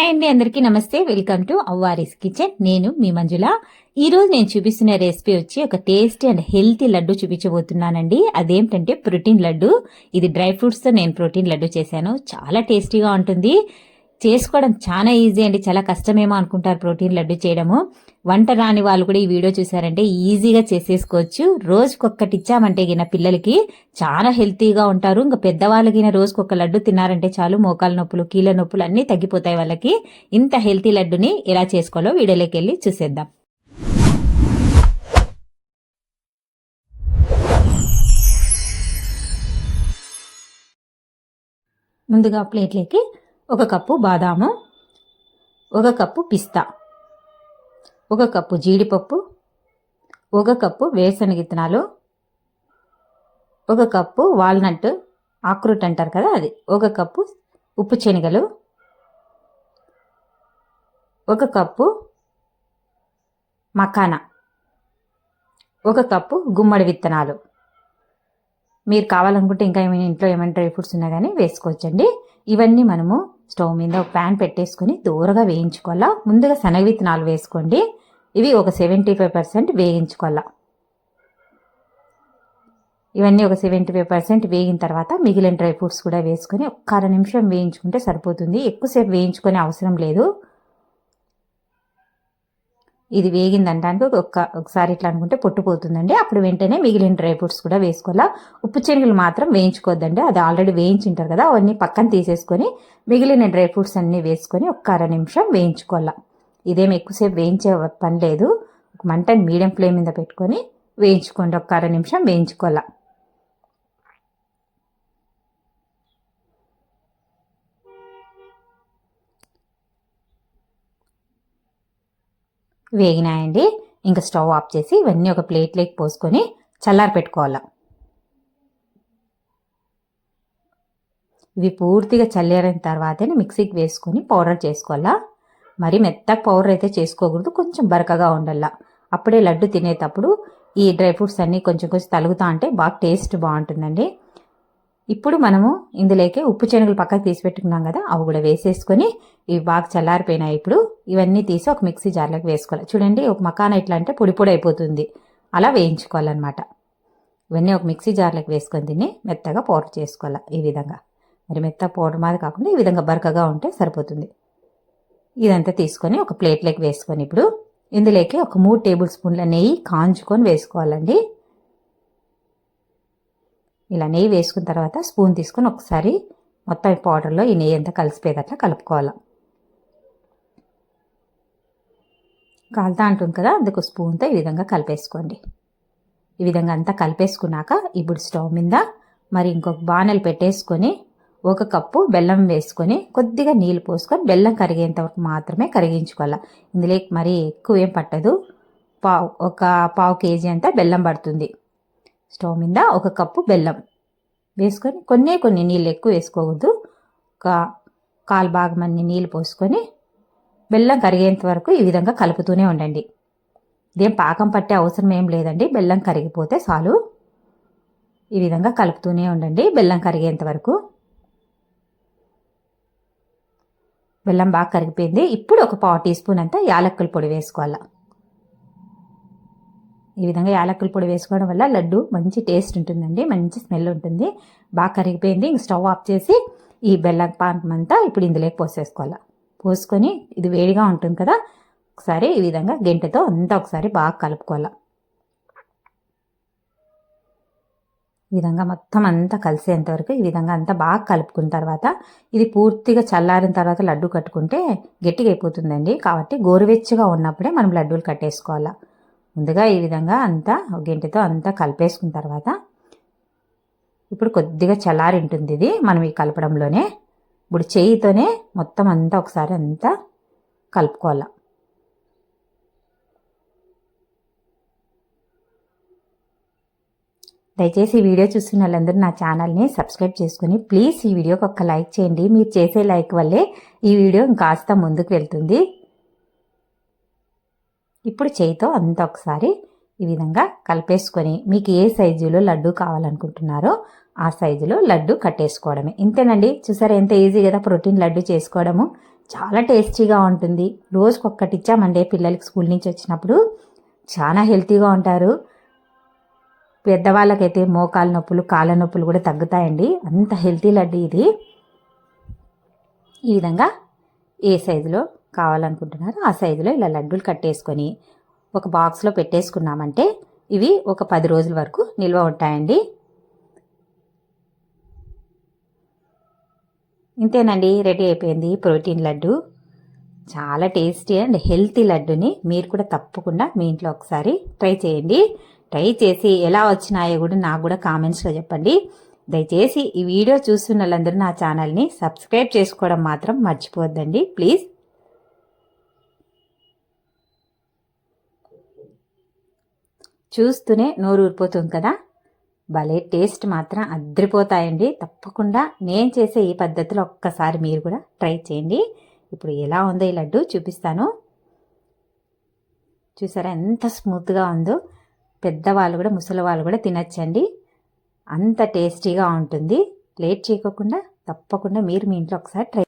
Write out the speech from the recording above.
Hi అండి అందరికీ నమస్తే. Welcome to అవ్వారీస్ kitchen. నేను మీ మంజుల. ఈరోజు నేను చూపిస్తున్న రెసిపీ వచ్చి ఒక టేస్టీ అండ్ హెల్తీ లడ్డు చూపించబోతున్నానండి. అదేంటంటే ప్రోటీన్ లడ్డు. ఇది డ్రై ఫ్రూట్స్తో నేను ప్రోటీన్ లడ్డు చేశాను. చాలా టేస్టీగా ఉంటుంది. చేసుకోవడం చాలా ఈజీ అండి. చాలా కష్టమేమో అనుకుంటారు ప్రోటీన్ లడ్డు చేయడము. వంట రాని వాళ్ళు కూడా ఈ వీడియో చూసారంటే ఈజీగా చేసేసుకోవచ్చు. రోజుకొక్కటి ఇచ్చామంటే గిన పిల్లలకి చాలా హెల్తీగా ఉంటారు. ఇంకా పెద్దవాళ్ళకి రోజుకొక లడ్డు తిన్నారంటే చాలు మోకాల నొప్పులు కీళ్ళ నొప్పులు అన్నీ తగ్గిపోతాయి వాళ్ళకి. ఇంత హెల్తీ లడ్డుని ఎలా చేసుకోవాలో వీడియోలోకి వెళ్ళి చూసేద్దాం. ముందుగా ప్లేట్లోకి ఒక కప్పు బాదాము ఒక కప్పు పిస్తా ఒక కప్పు జీడిపప్పు ఒక కప్పు వేరుశనగ విత్తనాలు ఒక కప్పు వాల్నట్ ఆక్రూట్ అంటారు కదా అది ఒక కప్పు ఉప్పు శనగలు ఒక కప్పు మకానా ఒక కప్పు గుమ్మడి విత్తనాలు. మీరు కావాలనుకుంటే ఇంకా ఏమైనా ఇంట్లో ఏమైనా డ్రై ఫ్రూట్స్ ఉన్నా కానీ వేసుకోవచ్చండి. ఇవన్నీ మనము స్టవ్ మీద ఒక ప్యాన్ పెట్టేసుకొని దూరగా వేయించుకోవాలా? ముందుగా శనగ విత్తనాలు వేసుకోండి. ఇవి ఒక సెవెంటీ ఫైవ్ పర్సెంట్ వేయించుకోవాలా? ఇవన్నీ ఒక సెవెంటీ ఫైవ్ పర్సెంట్ వేగిన తర్వాత మిగిలిన డ్రై ఫ్రూట్స్ కూడా వేసుకొని ఒక్క అర నిమిషం వేయించుకుంటే సరిపోతుంది. ఎక్కువసేపు వేయించుకునే అవసరం లేదు. ఇది వేగిందంటానికి ఒక్క ఒకసారి ఇట్లా అనుకుంటే పొట్టుపోతుందండి అప్పుడు వెంటనే మిగిలిన డ్రై ఫ్రూట్స్ కూడా వేసుకోవాలా. ఉప్పు శనగలు మాత్రం వేయించుకోవద్దండి. అది ఆల్రెడీ వేయించింటారు కదా అవన్నీ పక్కన తీసేసుకొని మిగిలిన డ్రై ఫ్రూట్స్ అన్నీ వేసుకొని ఒక్క అర నిమిషం వేయించుకోవాలా. ఇదేం ఎక్కువసేపు వేయించే పని లేదు. ఒక మంటని మీడియం ఫ్లేమ్ మీద పెట్టుకొని వేయించుకోండి. ఒక అర నిమిషం వేయించుకోవాలా. వేగినాయండి. ఇంకా స్టవ్ ఆఫ్ చేసి ఇవన్నీ ఒక ప్లేట్లోకి పోసుకొని చల్లారి పెట్టుకోవాలి. ఇవి పూర్తిగా చల్లారిన తర్వాతనే మిక్సీకి వేసుకొని పౌడర్ చేసుకోవాలా. మరి మెత్తగా పౌడర్ అయితే చేసుకోకూడదు కొంచెం బరకగా ఉండాలా. అప్పుడే లడ్డు తినేటప్పుడు ఈ డ్రై ఫ్రూట్స్ అన్నీ కొంచెం కొంచెం తలుగుతా అంటే బాగా టేస్ట్ బాగుంటుందండి. ఇప్పుడు మనము ఇందులోకి ఉప్పు శనగలు పక్కకు తీసి పెట్టుకున్నాం కదా అవి కూడా వేసేసుకొని ఇవి బాగా చల్లారిపోయినాయి. ఇప్పుడు ఇవన్నీ తీసి ఒక మిక్సీ జార్లోకి వేసుకోవాలి. చూడండి ఒక మకాన ఇట్లా అంటే పొడి పొడి అయిపోతుంది. అలా వేయించుకోవాలన్నమాట. ఇవన్నీ ఒక మిక్సీ జార్లోకి వేసుకొని తిని మెత్తగా పౌడర్ చేసుకోవాలి ఈ విధంగా. మరి మెత్త పౌడర్ మాది కాకుండా ఈ విధంగా బరకగా ఉంటే సరిపోతుంది. ఇదంతా తీసుకొని ఒక ప్లేట్లోకి వేసుకొని ఇప్పుడు ఇందులోకి ఒక మూడు టేబుల్ స్పూన్ల నెయ్యి కాంచుకొని వేసుకోవాలండి. ఇలా నెయ్యి వేసుకున్న తర్వాత స్పూన్ తీసుకొని ఒకసారి మొత్తం పౌడర్లో ఈ నెయ్యి అంతా కలిసిపోయేదట్లా కలుపుకోవాలి. కాలుతా అంటుంది కదా అందుకు స్పూన్తో ఈ విధంగా కలిపేసుకోండి. ఈ విధంగా అంతా కలిపేసుకున్నాక ఇప్పుడు స్టవ్ మీద మరి ఇంకొక బాణలు పెట్టేసుకొని ఒక కప్పు బెల్లం వేసుకొని కొద్దిగా నీళ్ళు పోసుకొని బెల్లం కరిగేంత వరకు మాత్రమే కరిగించుకోవాలి. ఇందులో మరీ ఎక్కువ ఏం పట్టదు. పావు ఒక పావు కేజీ అంతా బెల్లం పడుతుంది. స్టవ్ మీద ఒక కప్పు బెల్లం వేసుకొని కొన్ని కొన్ని నీళ్ళు ఎక్కువ వేసుకోవద్దు. ఒక కాలు భాగం అన్ని నీళ్ళు పోసుకొని బెల్లం కరిగేంత వరకు ఈ విధంగా కలుపుతూనే ఉండండి. ఇదేం పాకం పట్టే అవసరం ఏం లేదండి. బెల్లం కరిగిపోతే చాలు. ఈ విధంగా కలుపుతూనే ఉండండి బెల్లం కరిగేంత వరకు. బెల్లం బాగా కరిగిపోయింది. ఇప్పుడు ఒక పావు టీ స్పూన్ అంతా యాలక్కుల పొడి వేసుకోవాలి. ఈ విధంగా యాలక్కుల పొడి వేసుకోవడం వల్ల లడ్డు మంచి టేస్ట్ ఉంటుందండి మంచి స్మెల్ ఉంటుంది. బాగా కరిగిపోయింది. ఇంక స్టవ్ ఆఫ్ చేసి ఈ బెల్లం పానకం అంతా ఇప్పుడు ఇందులోకి పోసేసుకోవాలి. పోసుకొని ఇది వేడిగా ఉంటుంది కదా ఒకసారి ఈ విధంగా గెంటతో అంతా ఒకసారి బాగా కలుపుకోవాలి. ఈ విధంగా మొత్తం అంతా కలిసేంత వరకు ఈ విధంగా అంతా బాగా కలుపుకున్న తర్వాత ఇది పూర్తిగా చల్లారిన తర్వాత లడ్డు కట్టుకుంటే గట్టిగా అయిపోతుందండి. కాబట్టి గోరువెచ్చగా ఉన్నప్పుడే మనం లడ్డూలు కట్టేసుకోవాలి. ముందుగా ఈ విధంగా అంతా గింటితో అంతా కలిపేసుకున్న తర్వాత ఇప్పుడు కొద్దిగా చల్లారి ఉంటుంది ఇది. మనం ఈ కలపడంలోనే ఇప్పుడు చేయితోనే మొత్తం అంతా ఒకసారి అంతా కలుపుకోవాలి. దయచేసి ఈ వీడియో చూస్తున్న వాళ్ళందరూ నా ఛానల్ని సబ్స్క్రైబ్ చేసుకుని ప్లీజ్ ఈ వీడియోకి ఒక లైక్ చేయండి. మీరు చేసే లైక్ వల్లే ఈ వీడియో ఇంకాస్త ముందుకు వెళ్తుంది. ఇప్పుడు చేయితో అంతా ఒకసారి ఈ విధంగా కలిపేసుకొని మీకు ఏ సైజులో లడ్డు కావాలనుకుంటున్నారో ఆ సైజులో లడ్డు కట్టేసుకోవడమే. ఇంతేనండి? చూసారా ఎంత ఈజీ కదా ప్రోటీన్ లడ్డు చేసుకోవడము. చాలా టేస్టీగా ఉంటుంది. రోజుకి ఒక్కటి ఇచ్చామండే పిల్లలకి స్కూల్ నుంచి వచ్చినప్పుడు. చాలా హెల్తీగా ఉంటారు. పెద్దవాళ్ళకైతే మోకాలు నొప్పులు కాళ్ళ నొప్పులు కూడా తగ్గుతాయండి. అంత హెల్తీ లడ్డు ఇది. ఈ విధంగా ఏ సైజులో కావాలనుకుంటున్నారో ఆ సైజులో ఇలా లడ్డూలు కట్టేసుకొని ఒక బాక్స్లో పెట్టేసుకున్నామంటే ఇవి ఒక పది రోజుల వరకు నిల్వ ఉంటాయండి. ఇంతేనండి రెడీ అయిపోయింది ప్రోటీన్ లడ్డు. చాలా టేస్టీ అండ్ హెల్తీ లడ్డుని మీరు కూడా తప్పకుండా మీ ఇంట్లో ఒకసారి ట్రై చేయండి. ట్రై చేసి ఎలా వచ్చినాయో కూడా నాకు కూడా కామెంట్స్లో చెప్పండి. దయచేసి ఈ వీడియో చూస్తున్న వాళ్ళందరూ నా ఛానల్ని సబ్స్క్రైబ్ చేసుకోవడం మాత్రం మర్చిపోవద్దండి. ప్లీజ్ చూస్తూనే నోరు ఊరిపోతుంది కదా? భలే టేస్ట్ మాత్రం అద్రిపోతాయండి. తప్పకుండా నేను చేసే ఈ పద్ధతిలో ఒక్కసారి మీరు కూడా ట్రై చేయండి. ఇప్పుడు ఎలా ఉందో ఈ లడ్డు చూపిస్తాను. చూసారా ఎంత స్మూత్గా ఉందో? పెద్దవాళ్ళు కూడా ముసలి వాళ్ళు కూడా తినచ్చండి. అంత టేస్టీగా ఉంటుంది. లేట్ చేయకుండా తప్పకుండా మీరు మీ ఇంట్లో ఒకసారి ట్రై